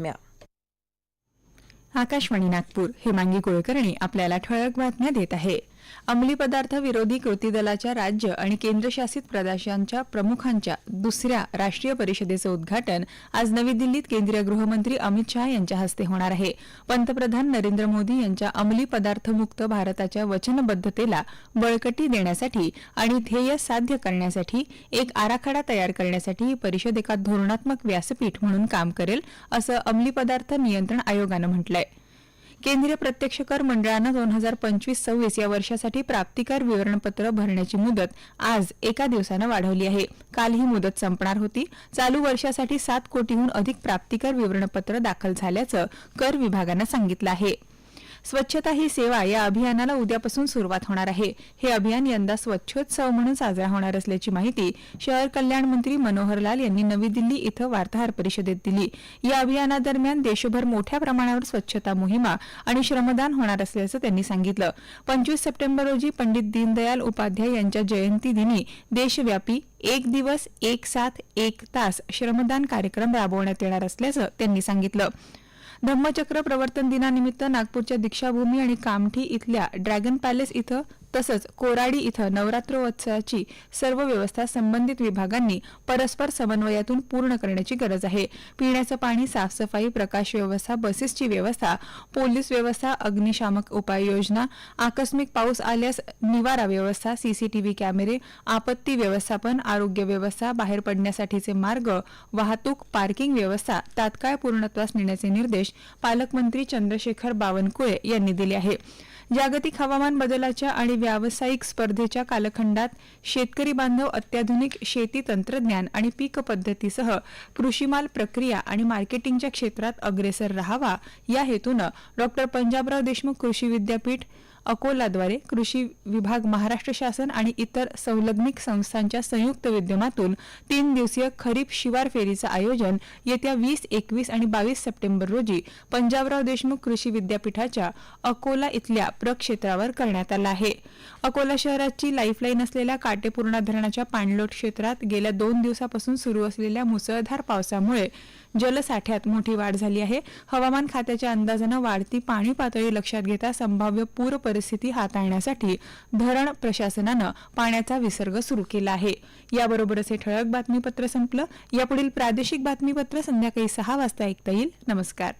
बातम्या. आकाशवाणी नागपूर हेमांगी कुलकर्णी आपल्याला ठळक बातम्या देत आहे. अंमली पदार्थ विरोधी कृती दलाच्या राज्य आणि केंद्रशासित प्रदेशांच्या प्रमुखांच्या दुसऱ्या राष्ट्रीय परिषदेचं उद्घाटन आज नवी दिल्लीत केंद्रीय गृहमंत्री अमित शहा यांच्या हस्ते होणार आहे. पंतप्रधान नरेंद्र मोदी यांच्या अंमली पदार्थमुक्त भारताच्या वचनबद्धतेला बळकटी देण्यासाठी आणि ध्येय साध्य करण्यासाठी एक आराखडा तयार करण्यासाठी ही परिषद एका धोरणात्मक व्यासपीठ म्हणून काम करेल असं अंमली पदार्थ नियंत्रण आयोगानं म्हटलंय. केंद्रीय प्रत्यक्ष कर मंडळानं दोन हजार पंचवीस सव्वीस या वर्षासाठी प्राप्तिकर विवरणपत्र भरण्याची मुदत आज एका दिवसानं वाढवली आहे. काल ही मुदत संपणार होती. चालू वर्षासाठी सात कोटीहून अधिक प्राप्तिकर विवरणपत्र दाखल झाल्याचं कर विभागानं सांगितलं आहे. स्वच्छता ही सेवा या अभियानाला उद्यापासून सुरुवात होणार आहे. हे अभियान यंदा स्वच्छोत्सव म्हणून साजरा होणार असल्याची माहिती शहर कल्याण मंत्री मनोहर लाल यांनी नवी दिल्ली इथं वार्ताहर परिषदेत दिली. या अभियानादरम्यान देशभर मोठ्या प्रमाणावर स्वच्छता मोहिमा आणि श्रमदान होणार असल्याचं त्यांनी सांगितलं. पंचवीस सप्टेंबर रोजी पंडित दीनदयाल उपाध्याय यांच्या जयंती दिनी देशव्यापी एक दिवस एक साथ एक तास श्रमदान कार्यक्रम राबवण्यात येणार असल्याचं त्यांनी सांगितलं. धम्मचक्र प्रवर्तन दिनानिमित्त नागपूरच्या दीक्षाभूमी आणि कामठी इथल्या ड्रॅगन पॅलेस इथं तसंच कोराडी इथं नवरात्रोत्सवाची सर्व व्यवस्था संबंधित विभागांनी परस्पर समन्वयातून पूर्ण करण्याची गरज आहे. पिण्याचं पाणी साफसफाई प्रकाश व्यवस्था बसेसची व्यवस्था पोलीस व्यवस्था अग्निशामक उपाययोजना आकस्मिक पाऊस आल्यास निवारा व्यवस्था सीसीटीव्ही कॅमेरे आपत्ती व्यवस्थापन आरोग्य व्यवस्था बाहेर पडण्यासाठीचे मार्ग वाहतूक पार्किंग व्यवस्था तात्काळ पूर्णत्वास नेण्याचे निर्देश पालकमंत्री चंद्रशेखर बावनकुळे यांनी दिले आहे जागतिक हवामान बदलाच्या आणि व्यावसायिक स्पर्धेच्या कालखंडात शेतकरी बांधव अत्याधुनिक शेती तंत्रज्ञान आणि पीक पद्धतीसह कृषीमाल प्रक्रिया आणि मार्केटिंगच्या क्षेत्रात अग्रेसर राहावा या हेतूनं डॉ पंजाबराव देशमुख कृषी विद्यापीठ अकोलाद्वारे कृषी विभाग महाराष्ट्र शासन आणि इतर संलग्निक संस्थांच्या संयुक्त विद्यमातून तीन दिवसीय खरीप शिवार फेरीचं आयोजन येत्या वीस एकवीस आणि बावीस सप्टेंबर रोजी पंजाबराव देशमुख कृषी विद्यापीठाच्या अकोला इथल्या प्रक्षेत्रावर करण्यात आला आहे. अकोला शहराची लाईफलाईन असलेल्या काटेपूर्णा धरणाच्या पाणलोट क्षेत्रात गेल्या दोन दिवसापासून सुरू असलेल्या मुसळधार पावसामुळे जलसाठ्यात मोठी वाढ झाली आहे. हवामान खात्याच्या अंदाजानं वाढती पाणी पातळी लक्षात घेता संभाव्य पूर परिस्थिती हाताळण्यासाठी धरण प्रशासनानं पाण्याचा विसर्ग सुरू केला आहे. याबरोबरच हे ठळक बातमीपत्र संपलं. यापुढील प्रादेशिक बातमीपत्र संध्याकाळी सहा वाजता ऐकता येईल. नमस्कार.